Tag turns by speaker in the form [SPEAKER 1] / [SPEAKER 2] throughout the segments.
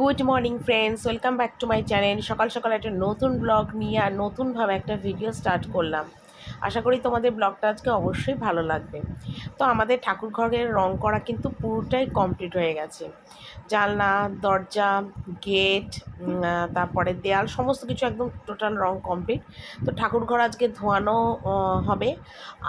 [SPEAKER 1] Good morning friends welcome back to my channel সকাল সকাল একটা নতুন ব্লগ নিয়ে আর নতুনভাবে একটা ভিডিও স্টার্ট করলাম। আশা করি তোমাদের ব্লগটা আজকে অবশ্যই ভালো লাগবে। তো আমাদের ঠাকুর ঘরের রং করা কিন্তু পুরোটাই কমপ্লিট হয়ে গেছে। জানলা, দরজা গেট তারপরে দেয়াল, সমস্ত কিছু একদম টোটাল রং কমপ্লিট তো ঠাকুর ঘর আজকে ধোয়ানো হবে।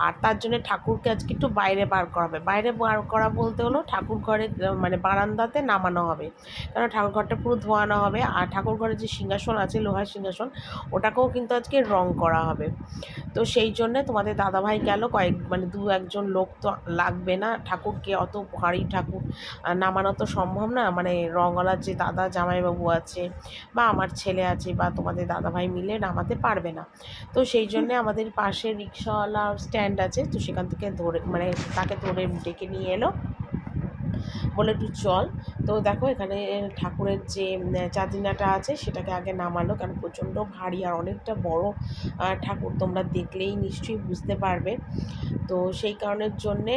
[SPEAKER 1] আর তার জন্য ঠাকুরকে আজকে একটু বাইরে বার করা হবে বাইরে বার করা বলতে হলো ঠাকুর ঘরে মানে বারান্দাতে নামানো হবে। কারণ ঠাকুর ঘরটা পুরো ধোয়ানো হবে। আর ঠাকুর ঘরে যে সিংহাসন আছে, লোহার সিংহাসন, ওটাকেও কিন্তু আজকে রং করা হবে। তো সেই জন্যে তোমাদের দাদাভাই গেল। কয়েক মানে দু একজন লোক তো লাগবে না। ঠাকুরকে অত ভারী ঠাকুর নামানো তো সম্ভব না। মানে রঙলার যে দাদা জামাইবাবু আছে বা আমার ছেলে আছে বা তোমাদের দাদাভাই মিলে নামাতে পারবে না। তো সেই জন্যে আমাদের পাশে রিক্সাওয়ালা স্ট্যান্ড আছে। তো সেখান থেকে ধরে মানে তাকে ধরে ডেকে নিয়ে এলো। বলে একটু চল। তো দেখো এখানে ঠাকুরের যে চাঁদিনাটা আছে সেটাকে আগে নামালো কারণ প্রচণ্ড ভারী আর অনেকটা বড় ঠাকুর তোমরা দেখলেই নিশ্চয়ই বুঝতে পারবে। তো সেই কারণের জন্যে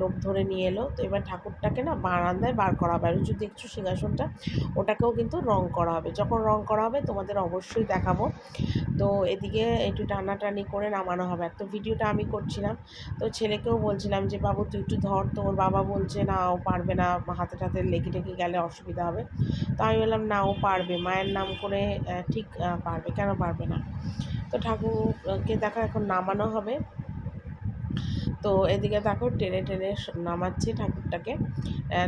[SPEAKER 1] লোক ধরে নিয়ে এলো। তো এবার ঠাকুরটাকে না বারান্দায় বার করা হবে। আর ওই যে দেখছ সিংহাসনটা, ওটাকেও কিন্তু রং করা হবে। যখন রং করা হবে তোমাদের অবশ্যই দেখাবো। তো এদিকে একটু টানাটানি করে নামানো হবে। আর তো ভিডিওটা আমি করছিলাম। তো ছেলেকেও বলছিলাম যে, বাবু তুই একটু ধর। তোর বাবা বলছে, না, ও পারবে না। হাতে টাতে লেগে টেগে গেলে অসুবিধা হবে। তো আমি বললাম, না, ও পারবে। মায়ের নাম করে ঠিক পারবে। কেন পারবে না? তো ঠাকুরকে দেখো এখন নামানো হবে। তো এদিকে দেখো টেনে টেনে নামাচ্ছি ঠাকুরটাকে।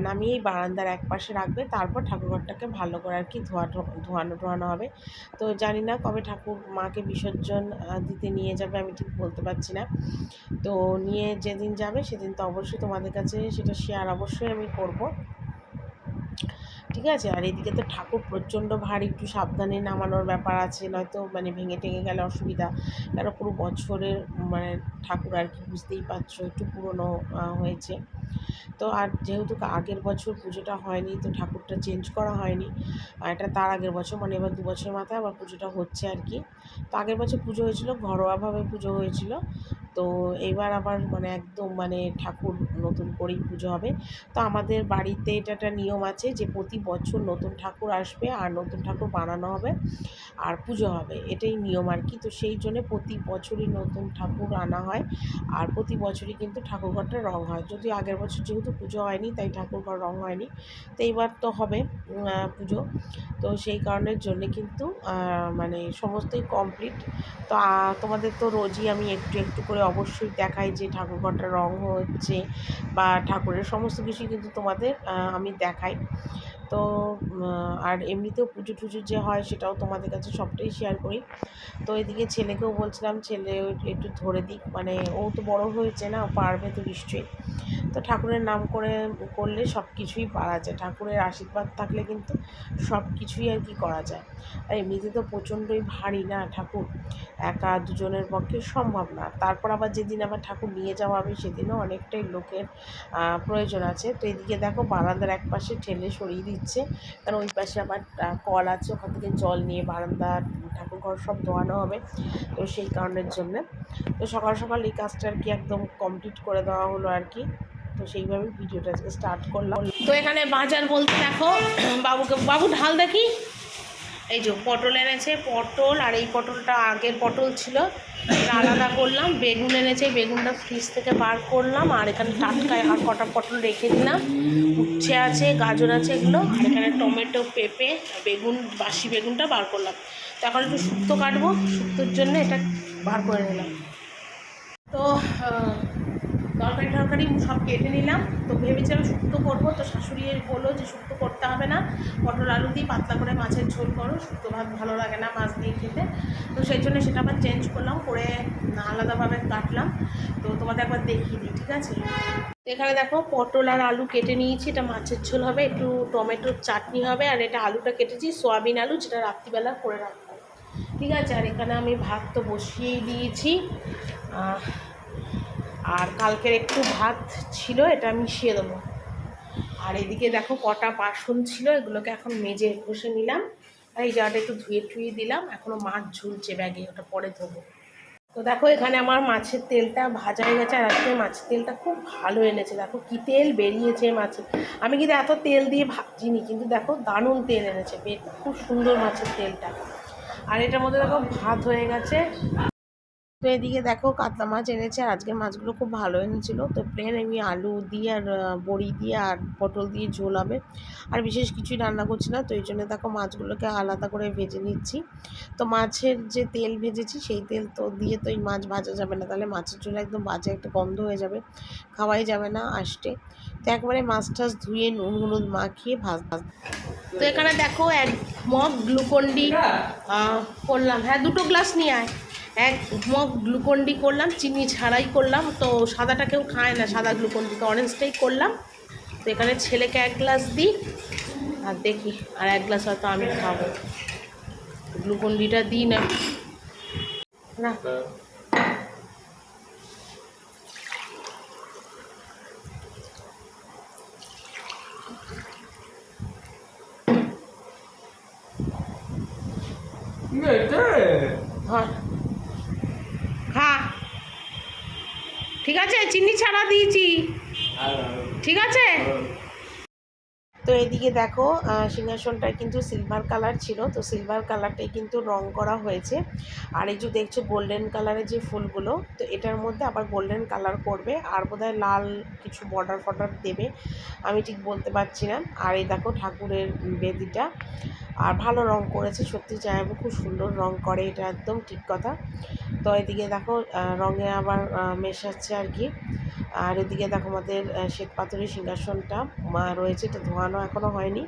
[SPEAKER 1] নামিয়েই বারান্দার এক পাশে রাখবে, তারপর ঠাকুরঘরটাকে ভালো করে আর কি ধোয়া ধোয়ানো ধোয়ানো হবে। তো জানি না কবে ঠাকুর মাকে বিসর্জন দিতে নিয়ে যাবে, আমি ঠিক বলতে পারছি না। তো নিয়ে যেদিন যাবে সেদিন তো অবশ্যই তোমাদের কাছে সেটা শেয়ার অবশ্যই আমি করব। ঠিক আছে? আর এদিকে তো ঠাকুর প্রচণ্ড ভার, একটু সাবধানে নামানোর ব্যাপার আছে, নয়তো মানে ভেঙে টেঙে গেলে অসুবিধা। কারণ পুরো বছরের মানে ঠাকুর আর কি বুঝতেই পারছ, একটু পুরনো হয়েছে। তো আর যেহেতু আগের বছর পুজোটা হয়নি, তো ঠাকুরটা চেঞ্জ করা হয়নি। এটা তার আগের বছর মানে এবার দু বছর মাথায় আবার পুজোটা হচ্ছে আর কি। তো আগের বছর পুজো হয়েছিল, ঘরোয়াভাবে পুজো হয়েছিল। তো এবার আবার মানে একদম মানে ঠাকুর নতুন করেই পুজো হবে। তো আমাদের বাড়িতে এটা একটা নিয়ম আছে যে প্রতি বছর নতুন ঠাকুর আসবে আর নতুন ঠাকুর বানানো হবে আর পুজো হবে। এটাই নিয়ম আর কি। তো সেই জন্য প্রতি বছরই নতুন ঠাকুর আনা হয় আর প্রতি বছরই কিন্তু ঠাকুরঘরটা রং হয়। যদি আগের বছর যেহেতু পুজো হয়নি, তাই ঠাকুর ঘর রং হয়নি, তো এইবার তো হবে পুজো। তো সেই কারণের জন্যে কিন্তু মানে সমস্তই কমপ্লিট তো তোমাদের তো রোজই আমি একটু একটু করে অবশ্যই দেখাই যে ঠাকুর ঘরটা রং হচ্ছে বা ঠাকুরের সমস্ত কিছুই কিন্তু তোমাদের আমি দেখাই। তো আর এমনিতেও পুজো টুজো যে হয় সেটাও তোমাদের কাছে সবটাই শেয়ার করি। তো এদিকে ছেলেকেও বলছিলাম, ছেলে একটু ধরে দিক। মানে ও তো বড় হয়েছে না, পারবে তো নিশ্চয়ই। তো ঠাকুরের নাম করে, করলে সব কিছুই পারা যায়। ঠাকুরের আশীর্বাদ থাকলে কিন্তু সব কিছুই আর কি করা যায়। আর এমনিতে তো প্রচণ্ডই ভারী না ঠাকুর। একা দুজনের পক্ষে সম্ভব না। তারপর আবার যেদিন আবার ঠাকুর নিয়ে যাওয়া হবে, সেদিনও অনেকটাই লোকের প্রয়োজন আছে। তো এদিকে দেখো বারান্দার এক পাশে ঠেলে সরিয়ে দিচ্ছে। কারণ ওই পাশে আমার কল আছে, ওখান থেকে জল নিয়ে বারান্দা, ঠাকুর ঘর সব ধোয়ানো হবে। তো সেই কারণের জন্যে। তো সকাল সকাল এই কাজটা আর কি একদম কমপ্লিট করে দেওয়া হলো আর কি। তো সেইভাবে ভিডিওটা স্টার্ট করলাম। তো এখানে বাজার বলতে দেখো, বাবুকে, বাবু ঢাল দেখি। এই যে পটল এনেছে, পটল, আর এই পটলটা আগের পটল ছিল। আলাদা করলাম, বেগুন এনেছে বেগুনটা ফ্রিজ থেকে বার করলাম, আর এখানে টাটকায় আর কটা পটল রেখে দিলাম। উচ্ছে আছে, গাজর আছে এগুলো, আর এখানে টমেটো, পেঁপে, বেগুন, বাসি বেগুনটা বার করলাম। তো এখন একটু শুক্তো কাটবো, শুক্তোর জন্য এটা বার করে নিলাম। তো তরকারি টরকারি সব কেটে নিলাম। তো ভেবেছিলাম শুক্তো করব, তো শাশুড়ি বলল যে শুক্তো করতে হবে না। পটল আলু দিয়ে পাতলা করে মাছের ঝোল করো, শুক্তো ভাত ভালো লাগে না মাছ দিয়ে খেতে। তো সেই জন্য সেটা আবার চেঞ্জ করলাম, করে আলাদাভাবে কাটলাম। তো তোমাদের একবার দেখিয়ে দিই, ঠিক আছে? এখানে দেখো পটল আর আলু কেটে নিয়েছি, এটা মাছের ঝোল হবে, একটু টমেটোর চাটনি হবে, আর এটা আলুটা কেটেছি, সোয়াবিন আলু, যেটা রাত্রিবেলা করে রাখব। ঠিক আছে, আর এখানে আমি ভাত তো বসিয়েই দিয়েছি। আর কালকের একটু ভাত ছিল, এটা মিশিয়ে দেবো। আর এদিকে দেখো কটা বাসন ছিল, এগুলোকে এখন মেজে বসে নিলাম। এই জায়গাটা একটু ধুয়ে টুয়ে দিলাম এখনও মাছ ঝুলছে ব্যাগে, ওটা পরে ধোবো। তো দেখো এখানে আমার মাছের তেলটা ভাজা হয়ে গেছে, আর আজকে মাছের তেলটা খুব ভালো এনেছে। দেখো কি তেল বেরিয়েছে মাছের। আমি কিন্তু এত তেল দিয়ে ভাজিনি, কিন্তু দেখো দারুণ তেল এনেছে খুব সুন্দর মাছের তেলটা। আর এটার মধ্যে দেখো ভাত হয়ে গেছে। তো এদিকে দেখো কাতলা মাছ এনেছে, আর মাছগুলো খুব ভালো এনেছিল। তো প্লেন আমি আলু দিয়ে আর বড়ি দিয়ে আর পটল দিয়ে ঝোল হবে। আর বিশেষ কিছুই রান্না করছি না, তো এই জন্য দেখো মাছগুলোকে আলাদা করে ভেজে নিচ্ছি। তো মাছের যে তেল ভেজেছি, সেই তেল তো দিয়ে তো এই মাছ ভাজা যাবে না। তাহলে মাছের ঝোল একদম বাজে একটা গন্ধ হয়ে যাবে, খাওয়াই যাবে না আসতে তো একবারে মাছ টাছ ধুয়ে নুন হলুদ মাখিয়ে ভাজ ভাজ। তো এখানে দেখো এক মগ গ্লুকন্ডি করলাম। হ্যাঁ দুটো গ্লাস নিয়ে আয়। এক মগ গ্লুকন্ডি করলাম, চিনি ছাড়াই করলাম, তো সাদাটা কেউ খায় না, সাদা গ্লুকন্ডি তো অরেঞ্জটাই করলাম। তো এখানে ছেলেকে এক গ্লাস দিই, আর দেখি, আর এক গ্লাস হয়তো আমি খাব। গ্লুকন্ডিটা দিই না। না ধর খা ঠিক আছে চিনি ছাড়া দিয়েছি। ঠিক আছে? তো এদিকে দেখো সিংহাসনটা কিন্তু সিলভার কালার ছিল, তো সিলভার কালারটাই কিন্তু রং করা হয়েছে। আর এই যে দেখছ গোল্ডেন কালারের যে ফুলগুলো, তো এটার মধ্যে আবার গোল্ডেন কালার করবে আর বোধহয় লাল কিছু বর্ডার ফর্ডার দেবে, আমি ঠিক বলতে পারছি না। আর এই দেখো, ঠাকুরের বেদিটা, আর ভালো রং করেছে, সত্যি জায়াবু খুব সুন্দর রং করে, এটা একদম ঠিক কথা। তো এদিকে দেখো রঙে আবার মেশাচ্ছে আর কি। আর এদিকে দেখো আমাদের আহ, শ্বেত পাথরের সিংহাসনটা মা রয়েছে এটা ধোয়ানো এখনও হয়নি।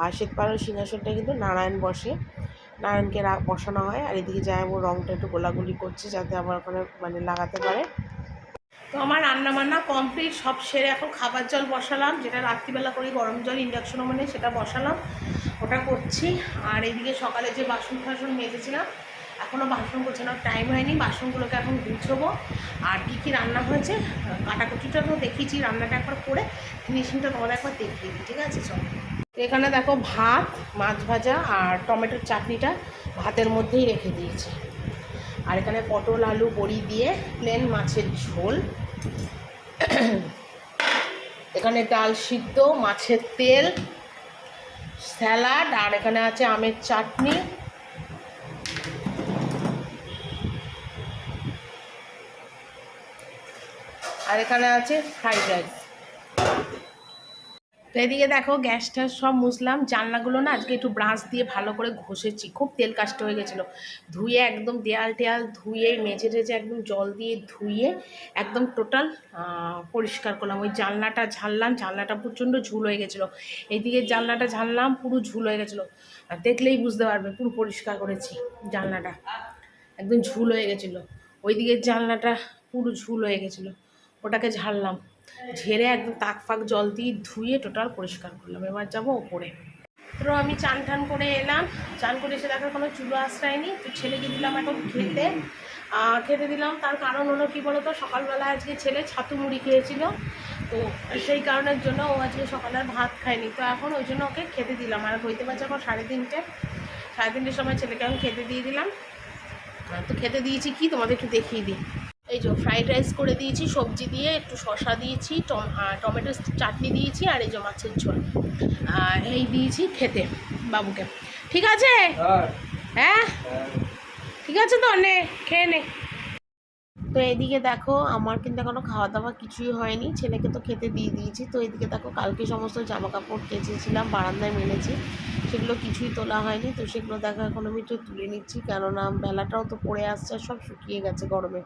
[SPEAKER 1] আর শ্বেত পাথরের সিংহাসনটা কিন্তু নারায়ণ বসে। নারায়ণকে বসানো হয় আর এদিকে জায়াবু রংটা একটু গোলাগুলি করছে যাতে আবার ওখানে মানে লাগাতে পারে। তো আমার রান্না বান্না কমপ্লিট সব সেরে এখন খাবার জল বসালাম যেটা রাত্রিবেলা করি গরম জল ইন্ডাকশন মানে সেটা বসালাম ওটা করছি। আর এদিকে সকালে যে বাসন ফাসন মেজেছিলাম এখনও বাসন গোছানোর টাইম হয়নি, বাসনগুলোকে এখন গুছবো। আর কী কী রান্না হয়েছে, কাটাকুটিটা তো দেখিয়েছি, রান্নাটা একবার করে ফিনিশিংটা তোমাদের একবার দেখিয়ে দিই, ঠিক আছে, চলো। এখানে দেখো ভাত, মাছ ভাজা আর টমেটোর চাটনিটা ভাতের মধ্যেই রেখে দিয়েছি। আর এখানে পটল, আলু, বড়ি দিয়ে প্লেন মাছের ঝোল। এখানে ডাল সিদ্ধ, মাছের তেল, স্যালাড, আর এখানে আছে আমের চাটনি। আর এখানে আছে ফ্রাইড রাইস তো এদিকে দেখো গ্যাস ট্যাস সব মুছলাম। জানলাগুলো না আজকে একটু ব্রাশ দিয়ে ভালো করে ঘষেছি। খুব তেল কাষ্ট হয়ে গেছিল। ধুয়ে একদম দেয়াল টেয়াল ধুয়ে, মেঝে টেঝে একদম জল দিয়ে ধুয়ে একদম টোটাল পরিষ্কার করলাম। ওই জানলাটা ঝাড়লাম, জানলাটা প্রচণ্ড ঝুল হয়ে গেছিল। এইদিকে জানলাটা ঝাড়লাম, পুরো ঝুল হয়ে গেছিল। আর দেখলেই বুঝতে পারবে, পুরো পরিষ্কার করেছি জানলাটা। একদম ঝুল হয়ে গেছিল। ওইদিকে জানলাটা পুরো ঝুল হয়ে গেছিল। ওটাকে ঝাড়লাম। ঝেড়ে একদম তাক ফাক জল দিয়ে ধুয়ে টোটাল পরিষ্কার করলাম। এবার যাব ওপরে। তো আমি চান টান করে এলাম। চান করে এসে দেখার কোনো চুলো আশ্রয়নি। তো ছেলেকে দিলাম এখন খেতে। খেতে দিলাম। তার কারণ হলো কি বলতো? সকালবেলা আজকে ছেলে ছাতু মুড়ি খেয়েছিল। তো সেই কারণের জন্য ও আজকে সকালে ভাত খায়নি। তো এখন ওই জন্য ওকে খেতে দিলাম। আর হইতে পারছে এখন সাড়ে তিনটে। সাড়ে তিনটের সময় ছেলেকে আমি খেতে দিয়ে দিলাম। তো খেতে দিয়েছি কি? তোমাদের একটু দেখিয়ে দিই। এই যে ফ্রাইড রাইস করে দিয়েছি সবজি দিয়ে একটু শশা দিয়েছি টম- টমেটো চাটনি দিয়েছি আর এই যে মাছের ঝোল। আর এই দিয়েছি খেতে বাবুকে। ঠিক আছে? হ্যাঁ। ঠিক আছে তো নে খেয়ে নে। তো এদিকে দেখো, আমার কিন্তু এখনও খাওয়া দাওয়া কিছুই হয়নি। ছেলেকে তো খেতে দিয়ে দিয়েছি। তো এদিকে দেখো, কালকে সমস্ত জামা কাপড় কেচেছিলাম, বারান্দায় মেলেছি। সেগুলো কিছুই তোলা হয়নি। তো সেগুলো দেখো, এখন আমি একটু তুলে নিচ্ছি। কেননা বেলাটাও তো পড়ে আসছে সব শুকিয়ে গেছে গরমে।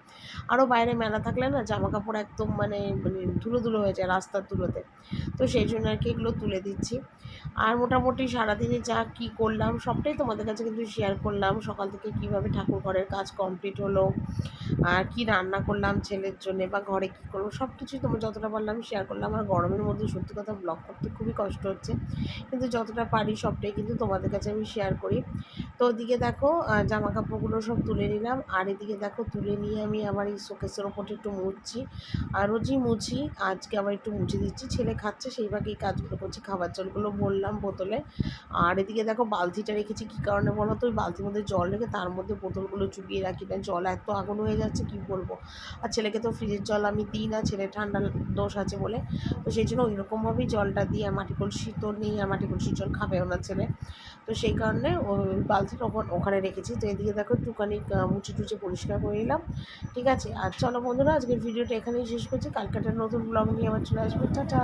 [SPEAKER 1] আরও বাইরে মেলা থাকলে না জামা কাপড় একদম মানে মানে ধুলো ধুলো হয়ে যায় রাস্তার ধুলোতে। তো সেই জন্য আর কি এগুলো তুলে দিচ্ছি। আর মোটামুটি সারাদিনে যা কি করলাম, সবটাই তোমাদের কাছে কিন্তু শেয়ার করলাম। সকাল থেকে কীভাবে ঠাকুর ঘরের কাজ কমপ্লিট হলো, আর কী কি রান্না করলাম, ছেলের জন্য বা ঘরে কী করব, সব কিছুই তোমার যতটা পারলাম শেয়ার করলাম। আর গরমের মধ্যে সত্যি কথা ব্লগ করতে খুবই কষ্ট হচ্ছে। কিন্তু যতটা পারি সবটাই কিন্তু তোমাদের কাছে আমি শেয়ার করি। তো ওদিকে দেখো জামা কাপড়গুলো সব তুলে নিলাম। আর এদিকে দেখো, তুলে নিয়ে আমি আবার এই শোকেসের ওপরটা একটু মুছছি। আর রোজই মুছি, আজকে আবার একটু মুছে দিচ্ছি। ছেলে খাচ্ছে, সেই ভাগে এই কাজগুলো করছি, খাবার জলগুলো ভরলাম বোতলে। আর এদিকে দেখো, বালতিটা রেখেছি, কী কারণে বলো তো? ওই বালতির মধ্যে জল রেখে তার মধ্যে বোতলগুলো চুবিয়ে রাখি। না জল এত আগুন হয়ে যাচ্ছে, কি বলব? আর ছেলেকে তো ফ্রিজের জল আমি দিই না, ছেলে ঠান্ডা দোষ আছে বলে। তো সেই জন্য ওইরকমভাবেই জলটা দিয়ে আর মাটি কলসি তো নেই, আর মাটি কলসির জল খাবেও না ছেলে। তো সেই কারণে ওই বালতিটা ওখানে ওখানে রেখেছি। তো এদিকে দেখো একটুখানি মুছে টুচে পরিষ্কার করে নিলাম। ঠিক আছে? আর চলো বন্ধুরা, আজকের ভিডিওটা এখানেই শেষ করছি। কালকাটার নতুন ব্লগ নিয়ে আবার চলে আসব। টাটা!